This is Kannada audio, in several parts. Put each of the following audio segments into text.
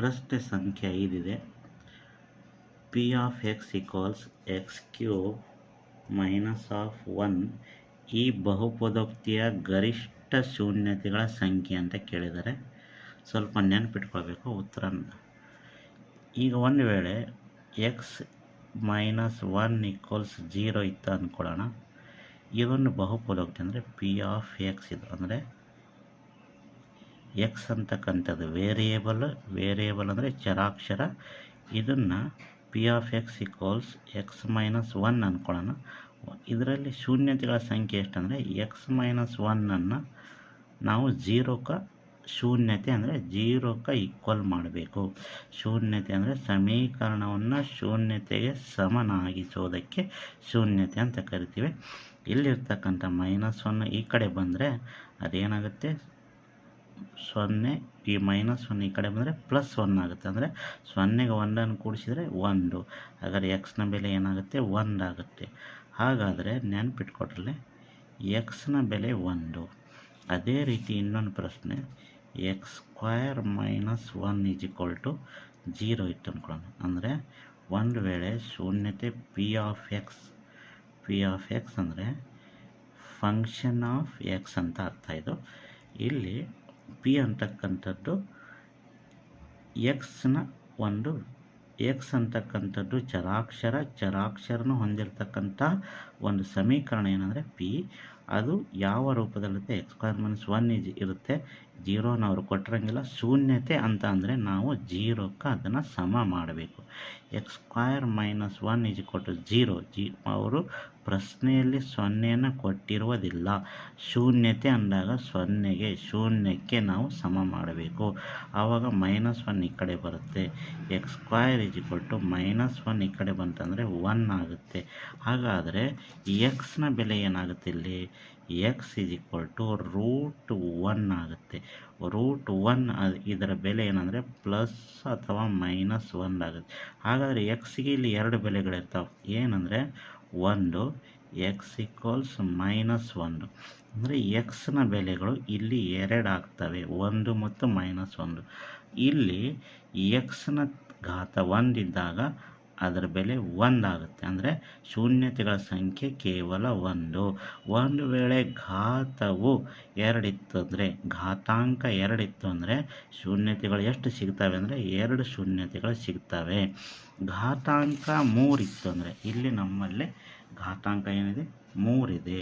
ಪ್ರಶ್ನೆ ಸಂಖ್ಯೆ ಐದಿದೆ P of x equals x cube minus of one ಈ ಬಹುಪದೋಕ್ತಿಯ ಗರಿಷ್ಠ ಶೂನ್ಯತೆಗಳ ಸಂಖ್ಯೆ ಅಂತ ಕೇಳಿದ್ದಾರೆ. ಸ್ವಲ್ಪ ನೆನಪಿಟ್ಕೊಳ್ಬೇಕು ಉತ್ತರ ಈಗ ಒಂದು ವೇಳೆ x minus one equals zero ಇತ್ತು ಅಂದ್ಕೊಳ್ಳೋಣ. ಇದೊಂದು ಬಹುಪದೋಕ್ತಿ ಅಂದರೆ ಪಿ ಆಫ್ ಎಕ್ಸ್ ಇದು. ಅಂದರೆ ಎಕ್ಸ್ ಅಂತಕ್ಕಂಥದ್ದು ವೇರಿಯೇಬಲ್ ವೇರಿಯೇಬಲ್ ಅಂದರೆ ಚರಾಕ್ಷರ. ಇದನ್ನು P of x equals x minus one ಅಂದ್ಕೊಳ್ಳೋಣ ಇದರಲ್ಲಿ ಶೂನ್ಯತೆಗಳ ಸಂಖ್ಯೆ ಎಷ್ಟಂದರೆ ಎಕ್ಸ್ ಮೈನಸ್ ಒನ್ನನ್ನು ನಾವು ಜೀರೋಕ ಶೂನ್ಯತೆ ಅಂದರೆ ಜೀರೋಕ ಈಕ್ವಲ್ ಮಾಡಬೇಕು. ಶೂನ್ಯತೆ ಅಂದರೆ ಸಮೀಕರಣವನ್ನು ಶೂನ್ಯತೆಗೆ ಸಮನಾಗಿಸೋದಕ್ಕೆ ಶೂನ್ಯತೆ ಅಂತ ಕರಿತೀವಿ. ಇಲ್ಲಿರ್ತಕ್ಕಂಥ ಮೈನಸ್ ಒನ್ ಈ ಕಡೆ ಬಂದರೆ ಅದೇನಾಗುತ್ತೆ? ಸೊನ್ನೆ ಈ ಮೈನಸ್ ಒನ್ ಈ ಕಡೆ ಬಂದರೆ ಪ್ಲಸ್ ಒನ್ ಆಗುತ್ತೆ. ಅಂದರೆ ಸೊನ್ನೆಗೆ ಒಂದನ್ನು ಕೂಡಿಸಿದರೆ ಒಂದು. ಹಾಗಾದರೆ ಎಕ್ಸ್ನ ಬೆಲೆ ಏನಾಗುತ್ತೆ? ಒಂದಾಗುತ್ತೆ ಹಾಗಾದರೆ ನೆನ್ಪಿಟ್ಕೊಟ್ರಲ್ಲೇ ಎಕ್ಸ್ನ ಬೆಲೆ ಒಂದು. ಅದೇ ರೀತಿ ಇನ್ನೊಂದು ಪ್ರಶ್ನೆ. X square minus one is equal to zero ಇತ್ತು ಅಂದ್ಕೊಳ್ಳೋಣ ಅಂದರೆ ಒಂದು ವೇಳೆ ಶೂನ್ಯತೆ P of x P of x ಅಂದರೆ ಫಂಕ್ಷನ್ ಆಫ್ ಎಕ್ಸ್ ಅಂತ ಅರ್ಥ ಇದು. ಇಲ್ಲಿ ಪಿ ಅಂತಕ್ಕಂಥದ್ದು ಎಕ್ಸ್ನ ಒಂದು ಎಕ್ಸ್ ಅಂತಕ್ಕಂಥದ್ದು ಚರಾಕ್ಷರ ಚರಾಕ್ಷರನ ಹೊಂದಿರತಕ್ಕಂಥ ಒಂದು ಸಮೀಕರಣ ಏನಂದರೆ ಪಿ ಅದು ಯಾವ ರೂಪದಲ್ಲಿರುತ್ತೆ? X square minus one is ಇರುತ್ತೆ. ಜೀರೋನ ಅವರು ಕೊಟ್ಟಿರಂಗಿಲ್ಲ ಶೂನ್ಯತೆ ಅಂತ ಅಂದರೆ ನಾವು ಜೀರೋಕ್ಕೆ ಅದನ್ನು ಸಮ ಮಾಡಬೇಕು. X square minus one is ಕೊಟ್ಟು ಜೀರೋ ಜಿ, ಅವರು ಪ್ರಶ್ನೆಯಲ್ಲಿ ಸೊನ್ನೆಯನ್ನು ಕೊಟ್ಟಿರುವುದಿಲ್ಲ. ಶೂನ್ಯತೆ ಅಂದಾಗ ಸೊನ್ನೆಗೆ, ಶೂನ್ಯಕ್ಕೆ ನಾವು ಸಮ ಮಾಡಬೇಕು. ಆವಾಗ ಮೈನಸ್ ಒನ್ ಈ ಕಡೆ ಬರುತ್ತೆ. X square is to minus one ಈ ಕಡೆ ಬಂತಂದರೆ ಒನ್ ಆಗುತ್ತೆ. ಹಾಗಾದರೆ ಎಕ್ಸ್ನ ಬೆಲೆ ಏನಾಗುತ್ತೆ ಇಲ್ಲಿ? X is equal to root one ಆಗುತ್ತೆ. ರೂಟ್ ಒನ್ ಇದರ ಬೆಲೆ ಏನಂದರೆ ಪ್ಲಸ್ ಅಥವಾ ಮೈನಸ್ ಒನ್ ಆಗುತ್ತೆ. ಹಾಗಾದರೆ ಎಕ್ಸ್ಗೆ ಇಲ್ಲಿ ಎರಡು ಬೆಲೆಗಳಿರ್ತಾವೆ. ಏನಂದರೆ ಒಂದು ಎಕ್ಸ್ ಈಕ್ವಲ್ಸ್ ಮೈನಸ್ ಒಂದು. ಅಂದರೆ ಎಕ್ಸ್ನ ಬೆಲೆಗಳು ಇಲ್ಲಿ ಎರಡು ಆಗ್ತವೆ, ಒಂದು ಮತ್ತು ಮೈನಸ್ ಒಂದು. ಇಲ್ಲಿ ಎಕ್ಸ್ನ ಘಾತ ಒಂದಿದ್ದಾಗ ಅದರ ಬೆಲೆ ಒಂದಾಗುತ್ತೆ ಅಂದರೆ ಶೂನ್ಯತೆಗಳ ಸಂಖ್ಯೆ ಕೇವಲ ಒಂದು. ಒಂದು ವೇಳೆ ಘಾತವು ಎರಡಿತ್ತು ಅಂದರೆ, ಘಾತಾಂಕ ಎರಡಿತ್ತು ಅಂದರೆ ಶೂನ್ಯತೆಗಳು ಎಷ್ಟು ಸಿಗ್ತವೆ ಅಂದರೆ, ಎರಡು ಶೂನ್ಯತೆಗಳು ಸಿಗ್ತವೆ. ಘಾತಾಂಕ ಮೂರಿತ್ತು ಅಂದರೆ, ಇಲ್ಲಿ ನಮ್ಮಲ್ಲಿ ಘಾತಾಂಕ ಏನಿದೆ? ಮೂರಿದೆ.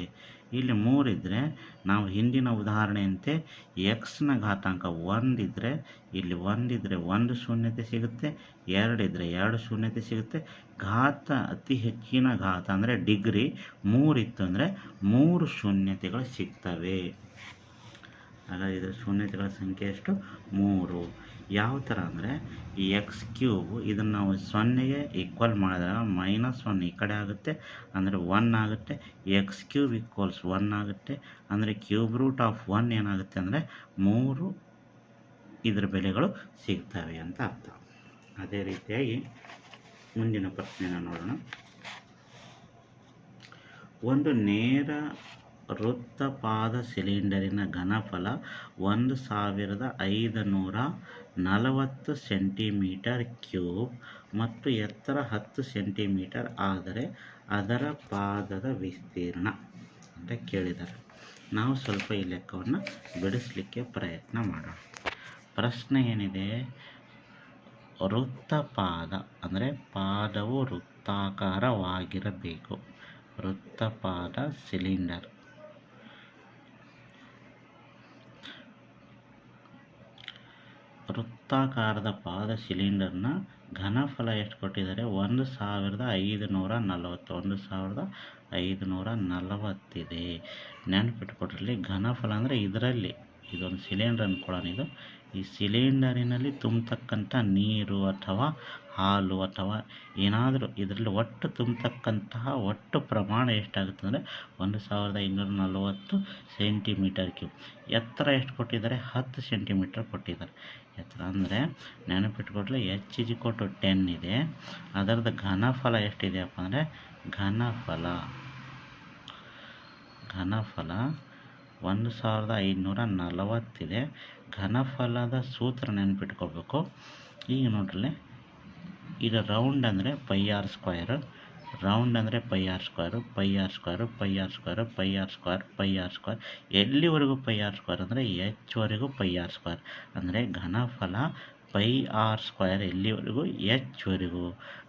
ಇಲ್ಲಿ ಮೂರಿದ್ದರೆ ನಾವು ಹಿಂದಿನ ಉದಾಹರಣೆಯಂತೆ ಎಕ್ಸ್ನ ಘಾತಾಂಕ ಒಂದಿದ್ರೆ ಇಲ್ಲಿ ಒಂದಿದ್ರೆ ಒಂದು ಶೂನ್ಯತೆ ಸಿಗುತ್ತೆ ಎರಡಿದ್ರೆ ಎರಡು ಶೂನ್ಯತೆ ಸಿಗುತ್ತೆ. ಘಾತ ಅತಿ ಹೆಚ್ಚಿನ ಘಾತ ಅಂದರೆ ಡಿಗ್ರಿ, ಮೂರಿತ್ತು ಅಂದರೆ ಮೂರು ಶೂನ್ಯತೆಗಳು ಸಿಗ್ತವೆ. ಹಾಗಾಗಿ ಇದರ ಶೂನ್ಯತೆಗಳ ಸಂಖ್ಯೆ ಎಷ್ಟು? ಮೂರು. ಯಾವ ಥರ ಅಂದರೆ ಈ ಎಕ್ಸ್ ಕ್ಯೂಬ್ ಇದನ್ನು ನಾವು ಸೊನ್ನೆಗೆ ಈಕ್ವಲ್ ಮಾಡಿದಾಗ ಮೈನಸ್ ಒನ್ ಈ ಕಡೆ ಆಗುತ್ತೆ, ಅಂದರೆ ಒನ್ ಆಗುತ್ತೆ. ಎಕ್ಸ್ ಕ್ಯೂಬ್ ಈಕ್ವಲ್ಸ್ ಒನ್ ಆಗುತ್ತೆ, ಅಂದರೆ ಕ್ಯೂಬ್ ರೂಟ್ ಆಫ್ ಒನ್ ಏನಾಗುತ್ತೆ ಅಂದರೆ ಮೂರು ಇದರ ಬೆಲೆಗಳು ಸಿಗ್ತವೆ ಅಂತ ಅರ್ಥ. ಅದೇ ರೀತಿಯಾಗಿ ಮುಂದಿನ ಪ್ರಶ್ನೆನ ನೋಡೋಣ. ಒಂದು ನೇರ ವೃತ್ತಪಾದ ಸಿಲಿಂಡರಿನ ಘನಫಲ ಒಂದು ಸಾವಿರದ ಐದು ನೂರ ನಲವತ್ತು ಸೆಂಟಿಮೀಟರ್ ಕ್ಯೂಬ್ ಮತ್ತು ಎತ್ತರ ಹತ್ತು ಸೆಂಟಿಮೀಟರ್ ಆದರೆ ಅದರ ಪಾದದ ವಿಸ್ತೀರ್ಣ ಅಂತ ಕೇಳಿದ್ದಾರೆ. ನಾವು ಸ್ವಲ್ಪ ಈ ಲೆಕ್ಕವನ್ನು ಬಿಡಿಸಲಿಕ್ಕೆ ಪ್ರಯತ್ನ ಮಾಡೋಣ. ಪ್ರಶ್ನೆ ಏನಿದೆ? ವೃತ್ತಪಾದ ಅಂದರೆ ಪಾದವು ವೃತ್ತಾಕಾರವಾಗಿರಬೇಕು. ವೃತ್ತಪಾದ ಸಿಲಿಂಡರ್. ವೃತ್ತಾಕಾರದ ಪಾದ ಸಿಲಿಂಡರ್ನ ಘನಫಲ ಎಷ್ಟು ಕೊಟ್ಟಿದ್ದಾರೆ? ಒಂದು ಸಾವಿರದ ಐದು ನೂರ ನಲವತ್ತು, ಒಂದು ಸಾವಿರದ ಐದು ನೂರ ನಲವತ್ತಿದೆ. ನೆನಪಿಟ್ಕೊಟ್ರಲ್ಲಿ ಘನಫಲ ಅಂದರೆ ಇದರಲ್ಲಿ, ಇದೊಂದು ಸಿಲಿಂಡರ್ ಅಂದ್ಕೊಳ್ಳೋಣ ಇದು. ಈ ಸಿಲಿಂಡರಿನಲ್ಲಿ ತುಂಬತಕ್ಕಂಥ ನೀರು ಅಥವಾ ಹಾಲು ಅಥವಾ ಏನಾದರೂ ಇದರಲ್ಲಿ ಒಟ್ಟು ತುಂಬತಕ್ಕಂತಹ ಒಟ್ಟು ಪ್ರಮಾಣ ಎಷ್ಟಾಗುತ್ತೆ ಅಂದರೆ ಒಂದು ಸಾವಿರದ ಇನ್ನೂರ ನಲವತ್ತು ಸೆಂಟಿಮೀಟರ್ ಕ್ಯೂಬ್. ಎತ್ತರ ಎಷ್ಟು ಕೊಟ್ಟಿದ್ದಾರೆ? ಹತ್ತು ಸೆಂಟಿಮೀಟರ್ ಕೊಟ್ಟಿದ್ದಾರೆ. ಎತ್ತರ ಅಂದರೆ ನೆನಪಿಟ್ಕೊಟ್ಲೆ ಎಚ್ ಜಿ ಕೊಟ್ಟು ಟೆನ್ ಇದೆ. ಅದರದ್ದು ಘನಫಲ ಎಷ್ಟಿದೆಯಪ್ಪ ಅಂದರೆ ಘನಫಲ. ಘನಫಲ ಒಂದು ಸಾವಿರದ ಐನೂರ ನಲವತ್ತಿದೆ. ಘನಫಲದ ಸೂತ್ರ ನೆನ್ಪಿಟ್ಕೋಬೇಕು ಈಗ ನೋಡ್ರಿ ಈಗ ರೌಂಡ್ ಅಂದರೆ ಪೈ ಆರ್ ಸ್ಕ್ವಯರ್ ರೌಂಡ್ ಅಂದರೆ pi r square pi r square pi r square pi r square pi r square ಎಲ್ಲಿವರೆಗೂ ಪೈ ಆರ್ ಸ್ಕ್ವೇರ್ ಅಂದರೆ ಎಚ್ವರೆಗೂ ಪೈ ಆರ್ ಸ್ಕ್ವೇರ್ ಅಂದರೆ ಘನಫಲ ಪೈ ಆರ್ ಸ್ಕ್ವೇರ್ ಎಲ್ಲಿವರೆಗೂ? ಎಚ್ವರೆಗೂ.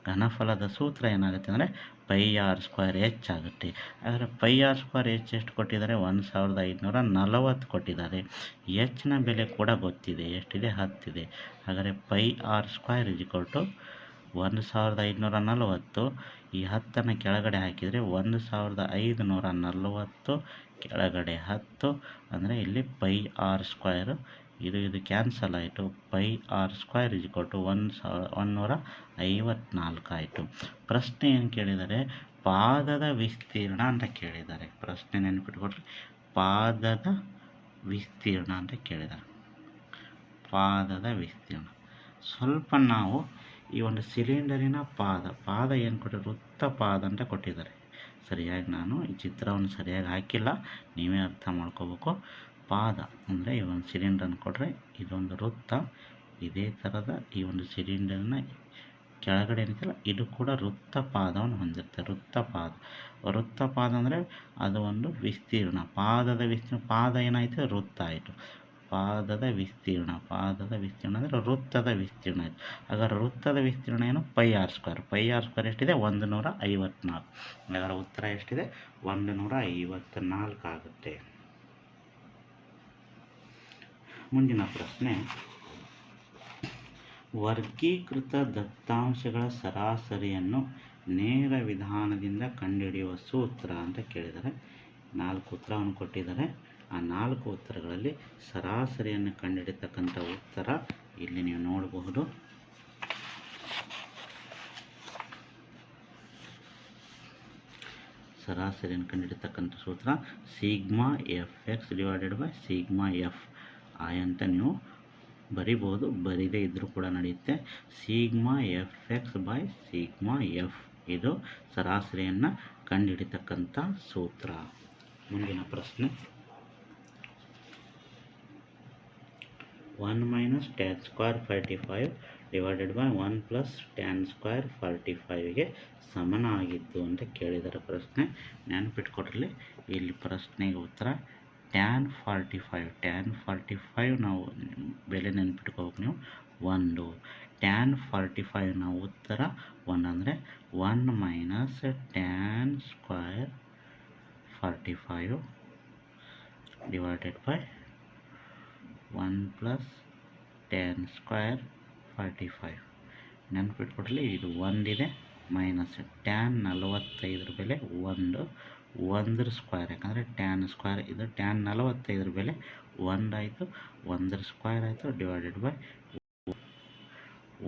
ಘನಫಲದ ಸೂತ್ರ ಏನಾಗುತ್ತೆ ಅಂದರೆ ಪೈ ಆರ್ ಸ್ಕ್ವೇರ್ ಎಚ್ ಆಗುತ್ತೆ. ಆದರೆ ಪೈ ಆರ್ ಸ್ಕ್ವೇರ್ ಎಚ್ ಎಷ್ಟು ಕೊಟ್ಟಿದ್ದಾರೆ? ಒಂದು ಸಾವಿರದ ಐದುನೂರ ನಲವತ್ತು ಕೊಟ್ಟಿದ್ದಾರೆ. ಎಚ್ನ ಬೆಲೆ ಕೂಡ ಗೊತ್ತಿದೆ. ಎಷ್ಟಿದೆ? ಹತ್ತಿದೆ. ಹಾಗಾದರೆ pi r square equal to ಒಂದು ಸಾವಿರದ ಐದುನೂರ ನಲವತ್ತು. ಈ ಹತ್ತನ್ನು ಕೆಳಗಡೆ ಹಾಕಿದರೆ ಒಂದು ಸಾವಿರದ ಐದುನೂರ ನಲವತ್ತು ಕೆಳಗಡೆ ಹತ್ತು. ಅಂದರೆ ಇಲ್ಲಿ ಪೈ ಆರ್ ಸ್ಕ್ವೇರು ಇದು ಇದು ಕ್ಯಾನ್ಸಲ್ ಆಯಿತು. Pi r square is to ಒಂದು ಸಾವಿರ ಒನ್ನೂರ ಐವತ್ನಾಲ್ಕು ಆಯಿತು. ಪ್ರಶ್ನೆ ಏನು ಕೇಳಿದ್ದಾರೆ ಪಾದದ ವಿಸ್ತೀರ್ಣ ಅಂತ ಕೇಳಿದ್ದಾರೆ. ಪ್ರಶ್ನೆ ನೆನಪಿಟ್ಕೊಟ್ರೆ ಪಾದದ ವಿಸ್ತೀರ್ಣ ಅಂತ ಕೇಳಿದ್ದಾರೆ. ಪಾದದ ವಿಸ್ತೀರ್ಣ. ಸ್ವಲ್ಪ ನಾವು ಈ ಒಂದು ಸಿಲಿಂಡರಿನ ಪಾದ ಪಾದ ಏನು ಕೊಟ್ಟಿದ್ದಾರೆ? ವೃತ್ತ ಪಾದ ಅಂತ ಕೊಟ್ಟಿದ್ದಾರೆ. ಸರಿಯಾಗಿ ನಾನು ಈ ಚಿತ್ರವನ್ನು ಸರಿಯಾಗಿ ಹಾಕಿಲ್ಲ. ನೀವೇ ಅರ್ಥ ಮಾಡ್ಕೋಬೇಕು. ಪಾದ ಅಂದರೆ ಈ ಒಂದು ಸಿಲಿಂಡರ್ನ ಕೊಟ್ಟರೆ ಇದೊಂದು ವೃತ್ತ. ಇದೇ ಥರದ ಈ ಒಂದು ಸಿಲಿಂಡರ್ನ ಕೆಳಗಡೆ ಏನಿದೆಯಲ್ಲ ಇದು ಕೂಡ ವೃತ್ತ ಪಾದವನ್ನು ಹೊಂದಿರುತ್ತೆ. ವೃತ್ತ ಪಾದ. ವೃತ್ತ ಪಾದ ಅಂದರೆ ಅದು ಒಂದು ವಿಸ್ತೀರ್ಣ. ಪಾದದ ವಿಸ್ತೀರ್ಣ, ಪಾದ ಏನಾಯಿತು? ವೃತ್ತ ಆಯಿತು. ಪಾದದ ವಿಸ್ತೀರ್ಣ. ಪಾದದ ವಿಸ್ತೀರ್ಣ ಅಂದರೆ ವೃತ್ತದ ವಿಸ್ತೀರ್ಣ ಆಯಿತು. ಹಾಗಾದ್ರೆ ವೃತ್ತದ ವಿಸ್ತೀರ್ಣ ಏನು? Pi r square. Pi r square ಎಷ್ಟಿದೆ? ಒಂದು ನೂರ ಐವತ್ನಾಲ್ಕು. ಹಾಗಾದ್ರೆ ಉತ್ತರ ಎಷ್ಟಿದೆ? ಒಂದು ನೂರ ಐವತ್ನಾಲ್ಕು ಆಗುತ್ತೆ. ಮುಂದಿನ ಪ್ರಶ್ನೆ. ವರ್ಗೀಕೃತ ದತ್ತಾಂಶಗಳ ಸರಾಸರಿಯನ್ನು ನೇರ ವಿಧಾನದಿಂದ ಕಂಡುಹಿಡಿಯುವ ಸೂತ್ರ ಅಂತ ಕೇಳಿದ್ದಾರೆ. ನಾಲ್ಕು ಉತ್ತರವನ್ನು ಕೊಟ್ಟಿದ್ದಾರೆ. ಆ ನಾಲ್ಕು ಉತ್ತರಗಳಲ್ಲಿ ಸರಾಸರಿಯನ್ನು ಕಂಡುಹಿಡಿತಕ್ಕಂಥ ಉತ್ತರ ಇಲ್ಲಿ ನೀವು ನೋಡಬಹುದು. ಸರಾಸರಿಯನ್ನು ಕಂಡುಹಿಡಿತಕ್ಕಂಥ ಸೂತ್ರ sigma f x divided by sigma f. I ಅಂತ ನೀವು ಬರಿಬೋದು. ಬರೀದೇ ಇದ್ದರೂ ಕೂಡ ನಡೆಯುತ್ತೆ. Sigma f x by sigma f. ಇದು ಸರಾಸರಿಯನ್ನು ಕಂಡುಹಿಡಿತಕ್ಕಂಥ ಸೂತ್ರ. ಮುಂದಿನ ಪ್ರಶ್ನೆ. One minus tan square forty five divided by one plus tan square forty ಫೈವ್ಗೆ ಸಮನಾಗಿದ್ದು ಅಂತ ಕೇಳಿದ್ದಾರೆ ಪ್ರಶ್ನೆ. ನೆನಪಿಟ್ಕೊಟ್ರಲ್ಲಿ ಇಲ್ಲಿ ಪ್ರಶ್ನೆಗೆ ಉತ್ತರ tan forty five tan forty five ನಾವು ಬೆಲೆ ನೆನ್ಪಿಟ್ಕೋಬೇಕು ನೀವು. ಒಂದು. ಟ್ಯಾನ್ ಫಾರ್ಟಿ ಫೈವ್ ನಾವು ಉತ್ತರ ಒನ್ ಅಂದರೆ one minus tan square forty five divided by one plus tan square forty five ನೆನ್ಪಿಟ್ಕೊಡ್ಲಿ ಇದು ಒಂದಿದೆ ಮೈನಸ್ ಟ್ಯಾನ್ ನಲವತ್ತೈದರ ಬೆಲೆ ಒಂದು. ಒಂದರ ಸ್ಕ್ವೇರ್ ಯಾಕಂದರೆ ಟ್ಯಾನ್ ಸ್ಕ್ವೇರ್ ಇದು ಟ್ಯಾನ್ ನಲವತ್ತೈದರ ಬೆಲೆ ಒಂದಾಯಿತು ಒಂದರ ಸ್ಕ್ವೇರ್ ಆಯಿತು divided by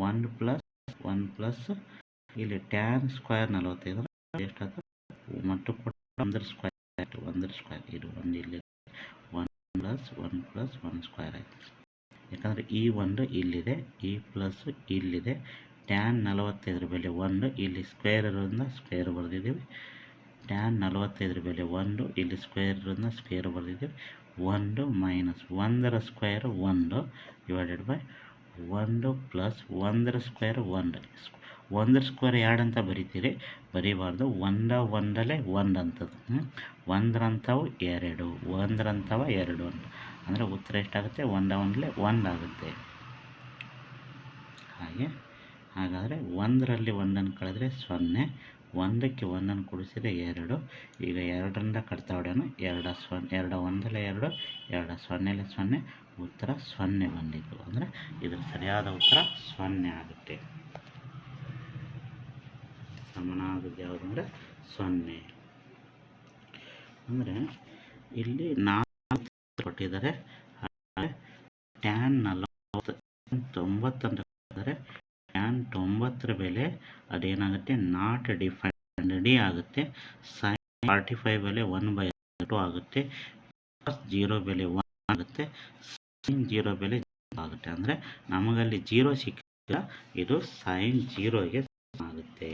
one plus one plus ಇಲ್ಲಿ ಟ್ಯಾನ್ ಸ್ಕ್ವೇರ್ ನಲವತ್ತೈದು ಎಷ್ಟಾಯ್ತು ಮತ್ತು ಒಂದರ ಸ್ಕ್ವೇರ್ ಆಯಿತು, ಒಂದರ ಸ್ಕ್ವೇರ್ ಇದು ಒಂದು ಇಲ್ಲಿ one plus one plus one square ಆಯಿತು. ಯಾಕಂದರೆ ಈ ಒಂದು ಇಲ್ಲಿದೆ, ಈ ಪ್ಲಸ್ ಇಲ್ಲಿದೆ ಟ್ಯಾನ್ ನಲವತ್ತೈದರ ಬೆಲೆ ಒಂದು, ಇಲ್ಲಿ ಸ್ಕ್ವೇರ್ ಇರೋದ್ರಿಂದ ಸ್ಕ್ವೇರ್ ಬರೆದಿದ್ದೀವಿ. ಟ್ಯಾನ್ ನಲವತ್ತೈದರ ಬೆಲೆ ಒಂದು, ಇಲ್ಲಿ ಸ್ಕ್ವೇರ್ ಇರೋದ್ರಿಂದ ಸ್ಕ್ವೇರ್ ಬರೆದಿದ್ದೀವಿ. ಒಂದು ಮೈನಸ್ ಒಂದರ ಸ್ಕ್ವೇರ್ ಒಂದು ಡಿವೈಡೆಡ್ ಬೈ ಒಂದು ಪ್ಲಸ್ ಒಂದರ ಸ್ಕ್ವೇರ್ ಒಂದು. ಒಂದರ ಸ್ಕ್ವೇರ್ ಎರಡು ಅಂತ ಬರಿತೀರಿ, ಬರೀಬಾರ್ದು. ಒಂದ ಒಂದಲೇ ಒಂದು ಅಂತದ್ದು. ಹ್ಞೂ ಒಂದರಂಥವು ಎರಡು ಒಂದರಂಥವ ಎರಡು ಅಂತ. ಅಂದರೆ ಉತ್ತರ ಎಷ್ಟಾಗುತ್ತೆ? ಒಂದ ಒಂದಲೇ ಒಂದಾಗುತ್ತೆ ಹಾಗೆ? ಹಾಗಾದರೆ ಒಂದರಲ್ಲಿ ಒಂದನ್ನು ಕಳೆದ್ರೆ ಸೊನ್ನೆ ಒಂದಕ್ಕೆ ಒಂದನ್ನು ಕೂಡಿಸಿದರೆ ಎರಡು. ಈಗ ಎರಡರಿಂದ ಕಟ್ತಾ ಹೊಡೆಯೋಣ. ಎರಡ ಸೊನ್ನೆ ಎರಡು ಒಂದಲ್ಲ ಎರಡು ಎರಡು ಸೊನ್ನೆಲೆ ಸೊನ್ನೆ. ಉತ್ತರ ಸೊನ್ನೆ ಬಂದಿತ್ತು. ಅಂದರೆ ಇದರ ಸರಿಯಾದ ಉತ್ತರ ಸೊನ್ನೆ ಆಗುತ್ತೆ. ಸಮನಾದದ್ದು ಯಾವುದು ಅಂದರೆ ಸೊನ್ನೆ. ಅಂದರೆ ಇಲ್ಲಿ ನಾಲ್ಕು ಕೊಟ್ಟಿದ್ದಾರೆ. ಟ್ಯಾನ್ ನಲವತ್ತು ತೊಂಬತ್ತಂತ ಕೊಟ್ಟಿದ್ದಾರೆ. ಟ್ಯಾನ್ ತೊಂಬತ್ತರ ಬೆಲೆ ಅದೇನಾಗುತ್ತೆ? ನಾಟ್ ಡಿಫೈನ್ಡ್ ಆಗುತ್ತೆ. ಸೈನ್ ಫಾರ್ಟಿ ಫೈವ್ ಬೆಲೆ ಒನ್ ಬೈ ಟು ಆಗುತ್ತೆ. ಜೀರೋ ಬೆಲೆ ಒನ್ ಆಗುತ್ತೆ. ಸೈನ್ ಜೀರೋ ಬೆಲೆ ಆಗುತ್ತೆ. ಅಂದರೆ ನಮಗಲ್ಲಿ ಜೀರೋ ಸಿಕ್ಕಿಲ್ಲ. ಇದು ಸೈನ್ ಜೀರೋಗೆ ಆಗುತ್ತೆ